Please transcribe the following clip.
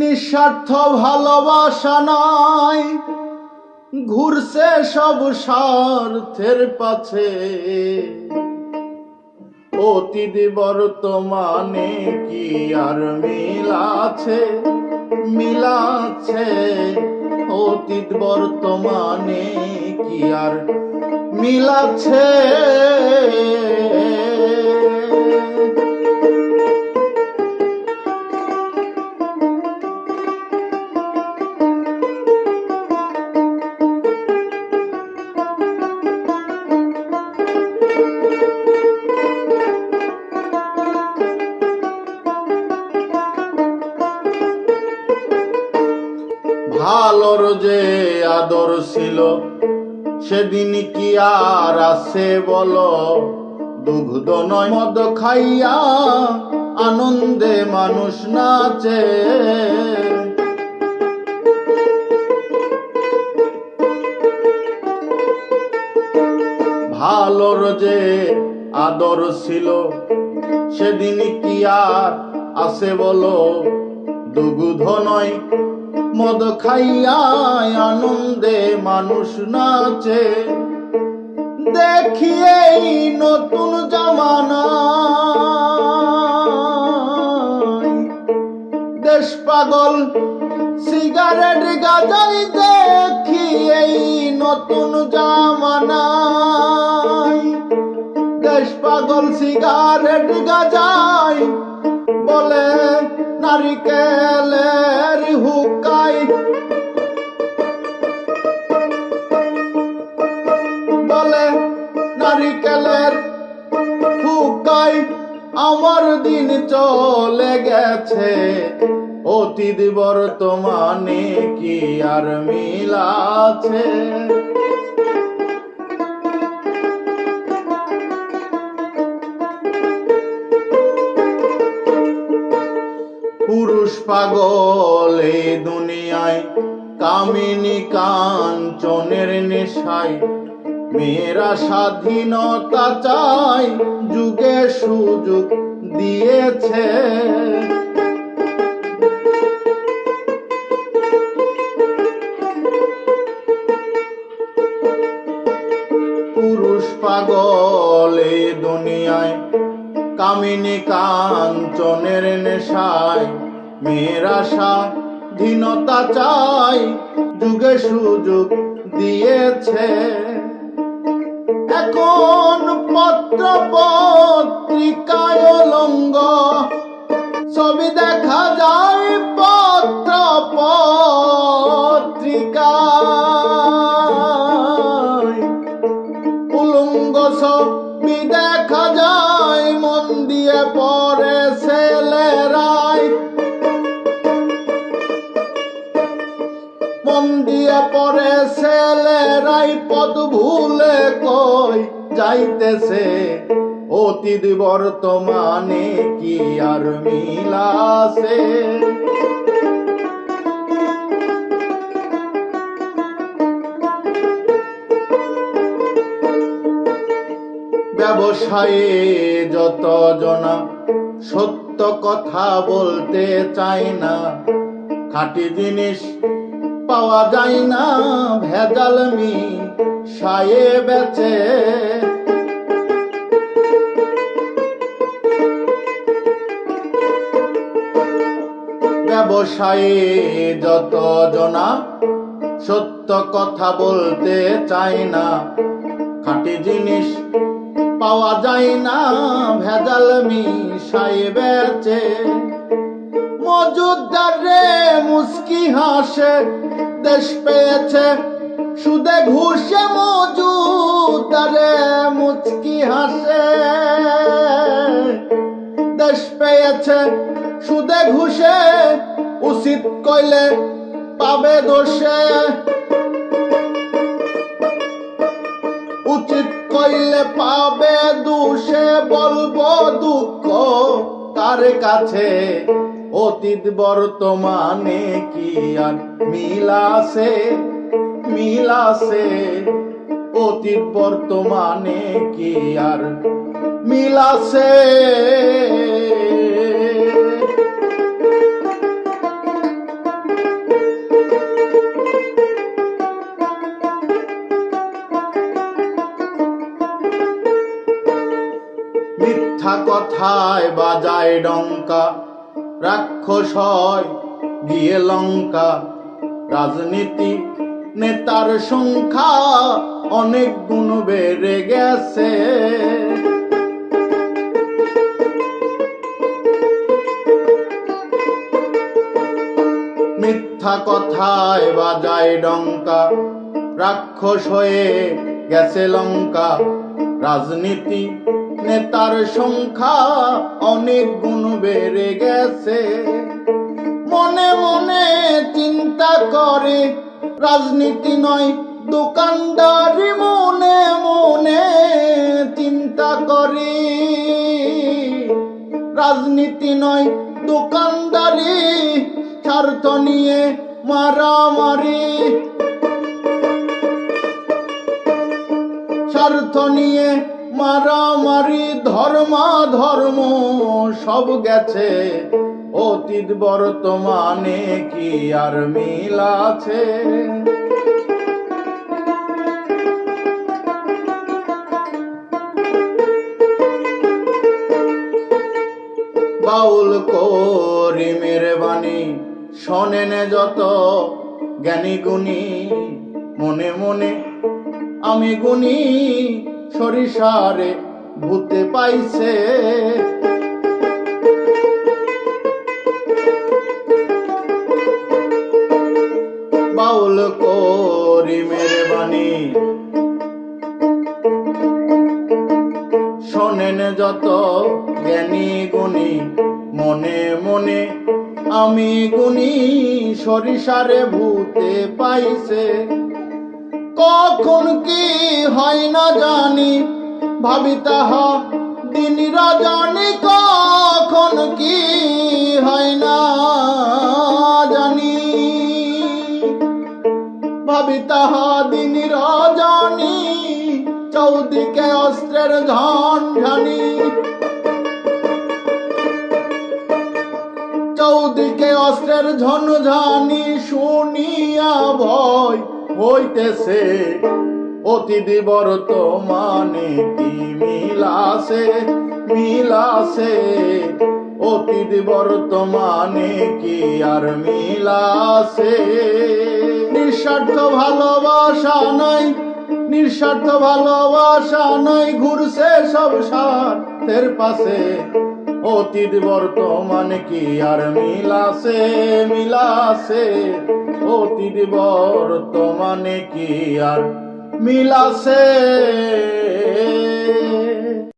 নিঃস্বার্থ ভালোবাসা নয় ঘুরছে সব স্বার্থের পাছে। অতীত বর্তমানে কি আর মিল আছে? মিলাছে অতীত বর্তমানে কি আর মিলাছে ভালোর যে আদর ছিল, সেদিন কি আর আছে বলো? দুগ্ধ নয়, মদ খাইয়া আনন্দে মানুষ নাচে। ভালোর যে আদর ছিল, সেদিন কি আর আছে বলো? দুগ্ধ নয় মদ খাইয়া আনন্দে মানুষ নাচে। দেখিয়ে এই নতুন জামানা দেশ পাগল, সিগারেট গাজাই দেখি এই নতুন জামানায়। দেশ পাগল, সিগারেট গাজাই বলে নারিকেলের হুকাই। বলে, নারিকেলের হুকাই আমার দিন চলে গেছে। অতীত বর্তমানে কি আর মিল আছে? পাগল এই দুনিয়ায়, কামিনী কাঞ্চনের নেশায়। মেয়েরা স্বাধীনতা চায়, যুগে সুযোগ দিয়েছে। পুরুষ পাগল এই দুনিয়ায়, কামিনী কাঞ্চনের নেশায়। মেয়েরা স্বাধীনতা চাই, যুগে সুযোগ দিয়েছে। এখন পত্র পত্রিকায় লঙ্গ ছবি দেখা যায় পত্র পত্রিকা উলঙ্গ ছবি দিয়ে পরে ছেলেরাই পদ ভুলে কই যাইতেছে। অতীত বর্তমানে কি আর মিলাছে ব্যবসায়ে যত জনা সত্য কথা বলতে চায় না, খাঁটি জিনিস পাওয়া যায় না, ভেজাল মি সায়ে বেচে। ব্যবসায়ে যত জনা সত্য কথা বলতে চায় না, খাঁটি জিনিস পাওয়া যায় না, ভেজাল মিশাই বেচে। মজুদার মুস্কি হাসে দেশ পেয়েছে। সুদে ঘুষে মজু মজুদারে মুচকি হাসে। দেশ পেয়েছে। সুদে ঘুষে উচিত কইলে পাবে দোষে। উচিত কইলে পাবে দুষে, বলব দুঃখ কার কাছে? অতীত বর্তমানে কি আর মিলাসে মিলাসে অতীত বর্তমানে কি আর মিলাসে মিথ্যা কথায় বাজায় ডঙ্কা রাক্ষস হয় গিয়ে লঙ্কা, রাজনীতি, নেতার সংখ্যা অনেক গুণ বেড়ে গেছে। মিথ্যা কথায় বাজায় ডঙ্কা, রাক্ষস হয়ে গেছে লঙ্কা, রাজনীতি নেতার সংখ্যা অনেক গুণ বেড়ে গেছে। মনে মনে চিন্তা করে, রাজনীতি নয়, দোকানদারি মনে মনে চিন্তা করে। রাজনীতি নয়, দোকানদারি, স্বার্থ নিয়ে মারামারি। স্বার্থ নিয়ে মারামারি ধর্মা ধর্ম সব গেছে। অতীত বর্তমানে কি আর মিল আছে? বাউল করিমের বাণী শোনেন যত জ্ঞানী গুণী। মনে মনে আমি গুণী। সরিষারে ভূতে পাইছে। বাউল করিমের বাণী শোনেন যত জ্ঞানী গুণী, মনে মনে আমি গুণী, সরিষারে ভূতে পাইছে। কখন কি হয় না জানি। ভাবি তাহা দিন রজনী কখন কি হয় না জানি। ভাবি তাহা দিন রজনী চৌদিকে অস্ত্রের ঝনঝানি চৌদিকে অস্ত্রের ঝনঝানি শুনিয়া ভয় হইতেছে। অতীত বর্তমানে কি মিলাসে মিলাসে অতীত বর্তমানে কি আর মিলাসে নিঃস্বার্থ ভালোবাসা নাই, নিঃস্বার্থ ভালোবাসা নাই, ঘুরছে সব স্বার্থের পাশে। অতীত বর্তমান কি আর মিলাসে মিলাসে অতীত বর্তমানে কি আর মিলাসে